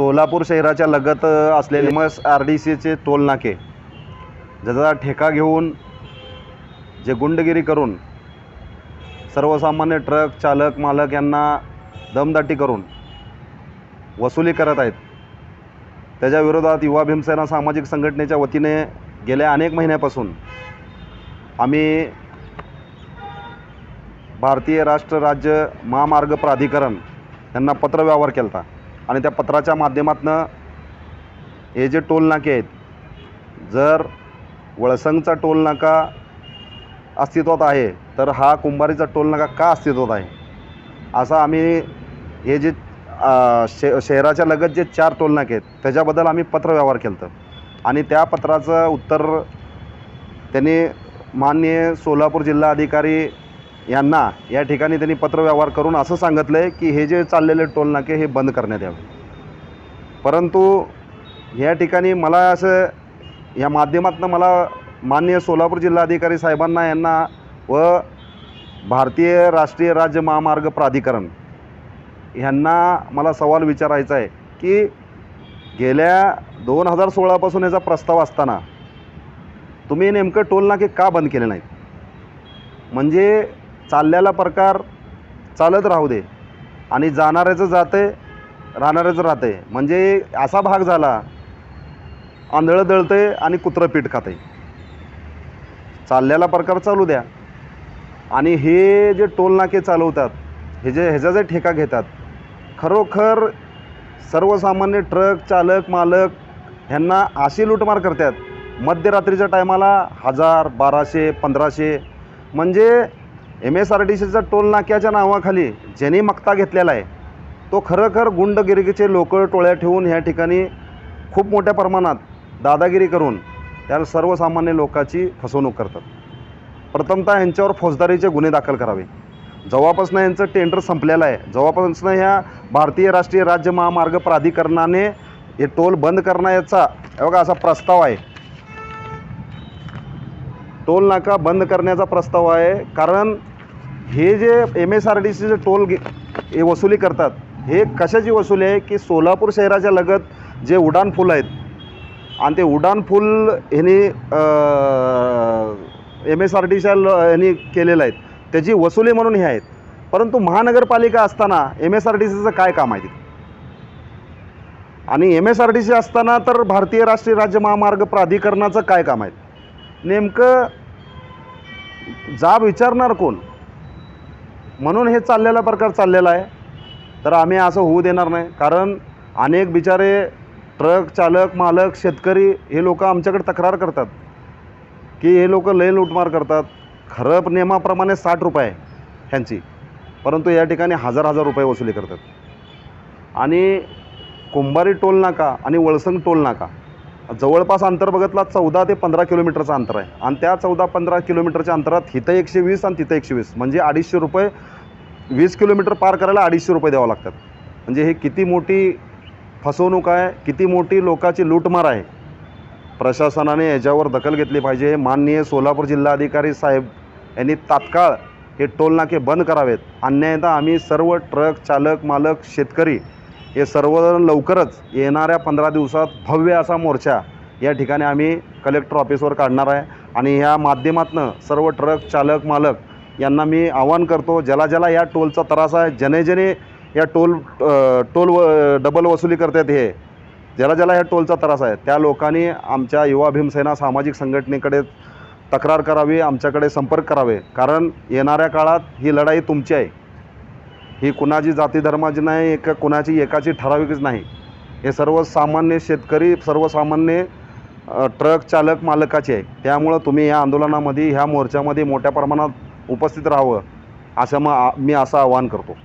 सोलापूर शहराच्या लगत असलेले मस आर डी सीचे टोलनाके ज्याचा ठेका घेऊन जे गुंडगिरी करून सर्वसामान्य ट्रक चालक मालक यांना दमदाटी करून वसुली करत आहेत. त्याच्या विरोधात युवा भीमसेना सामाजिक संघटनेच्या वतीने गेल्या अनेक महिन्यापासून आम्ही भारतीय राष्ट्र राज्य महामार्ग प्राधिकरण यांना पत्रव्यवहार केला होता आणि त्या पत्राच्या माध्यमातून हे जे टोल नाके आहेत जर वळसंगचा टोल नाका अस्तित्वात आहे तर हा कुंभारीचा टोल नाका का अस्तित्वात आहे? असा आम्ही हे जे शे शहराच्या लगत जे चार टोल नाके आहेत त्याच्याबद्दल आम्ही पत्रव्यवहार केलं होतं आणि त्या पत्राचं उत्तर त्यांनी माननीय सोलापूर जिल्हा अधिकारी यांना या ठिकाणी त्यांनी पत्रव्यवहार करून असं सांगितलं आहे की हे जे चाललेले टोलनाके हे बंद करण्यात यावे. परंतु या ठिकाणी मला असं या माध्यमातून मला माननीय सोलापूर जिल्हाधिकारी साहेबांना यांना व भारतीय राष्ट्रीय राज्य महामार्ग प्राधिकरण ह्यांना मला सवाल विचारायचा आहे की गेल्या दोन हजार सोळापासून याचा प्रस्ताव असताना तुम्ही नेमकं टोलनाके का बंद केले नाहीत? म्हणजे चाललेला प्रकार चालत राहू दे. आणि जाणाऱ्याचं जाते राहणाऱ्याचं राहते म्हणजे असा भाग झाला आंधळं दळते आणि कुत्रं पीठ खाते चाललेला प्रकार चालू द्या. आणि हे जे टोलनाके चालवतात हे जे ह्याचा जे ठेका घेतात खरोखर सर्वसामान्य ट्रक चालक मालक ह्यांना अशी लूटमार करतात मध्यरात्रीच्या टायमाला हजार बाराशे पंधराशे म्हणजे एम एस आर टी सीचा टोल नाक्याच्या नावाखाली ज्यांनी मक्ता घेतलेला आहे तो खरोखर गुंडगिरीचे लोक टोळ्या ठेवून ह्या ठिकाणी खूप मोठ्या प्रमाणात दादागिरी करून त्या सर्वसामान्य लोकांची फसवणूक करतात. प्रथमतः यांच्यावर फौजदारीचे गुन्हे दाखल करावे. जेव्हापासून यांचं टेंडर संपलेलं आहे. जेव्हापासून ह्या भारतीय राष्ट्रीय राज्य महामार्ग प्राधिकरणाने हे टोल बंद करण्याचा बघा असा प्रस्ताव आहे. टोल नाका बंद करण्याचा प्रस्ताव आहे. कारण हे जे एम एस आर डी सीचे टोल गे- हे वसुली करतात हे कशाची वसुली आहे? की सोलापूर शहराच्या लगत जे उड्डाण पूल आहेत आणि ते उड्डाण पूल ह्यांनी एम एस आर डी ल ह्यांनी केलेलं आहेत. त्याची वसुली म्हणून हे आहेत. परंतु महानगरपालिका असताना एम एस आर डी सीचं काय काम आहे तिथे? आणि M S R D C असताना तर भारतीय राष्ट्रीय राज्य महामार्ग प्राधिकरणाचं काय काम आहे? नेमकं जाब विचारणार कोण? म्हणून हे चाललेला प्रकार चाललेला आहे. तर आम्ही असं होऊ देणार नाही. कारण अनेक बिचारे ट्रक चालक मालक शेतकरी हे लोक आमच्याकडे तक्रार करतात. की हे लोक लय लूटमार करतात. खरं नियमाप्रमाणे साठ रुपये ह्यांची. परंतु या ठिकाणी हजार हजार रुपये वसुली करतात. आणि कुंभारी टोल नाका आणि वळसंग टोल नाका. जवळपास अंतर बघितला चौदा ते पंधरा किलोमीटरचं अंतर आहे. आणि त्या चौदा पंधरा किलोमीटरच्या अंतरात इथं एकशे वीस आणि तिथं एकशे वीस. म्हणजे अडीचशे रुपये वीस किलोमीटर पार करायला अडीचशे रुपये द्यावं लागतात. म्हणजे हे किती मोठी फसवणूक आहे किती मोठी लोकाची लूटमार आहे. प्रशासनाने याच्यावर दखल घेतली पाहिजे. माननीय सोलापूर जिल्हाधिकारी साहेब यांनी तात्काळ हे टोलनाके बंद करावेत. अन्यायता आम्ही सर्व ट्रक चालक मालक शेतकरी हे सर्वजण लवकरच येणाऱ्या पंधरा दिवसात भव्य असा मोर्चा या ठिकाणी आम्ही कलेक्टर ऑफिसवर काढणार आहे. आणि ह्या माध्यमातनं सर्व ट्रक चालक मालक यांना मी आवाहन करतो ज्याला ज्याला या टोलचा त्रास आहे जने जने या टोल टोल व डबल वसुली करतात हे ज्याला ज्याला ह्या टोलचा त्रास आहे त्या लोकांनी आमच्या युवा भीमसेना सामाजिक संघटनेकडे तक्रार करावी आमच्याकडे संपर्क करावे. कारण येणाऱ्या काळात ही लढाई तुमची आहे. ही कुणाची जाती धर्माची नाही एक कुणाची एकाची ठराविकच नाही. हे सर्वसामान्य शेतकरी सर्वसामान्य ट्रक चालक मालकाचे आहे. त्यामुळं तुम्ही या आंदोलनामध्ये ह्या मोर्चामध्ये मोठ्या प्रमाणात उपस्थित राहावं असं मग मी असं आवाहन करतो.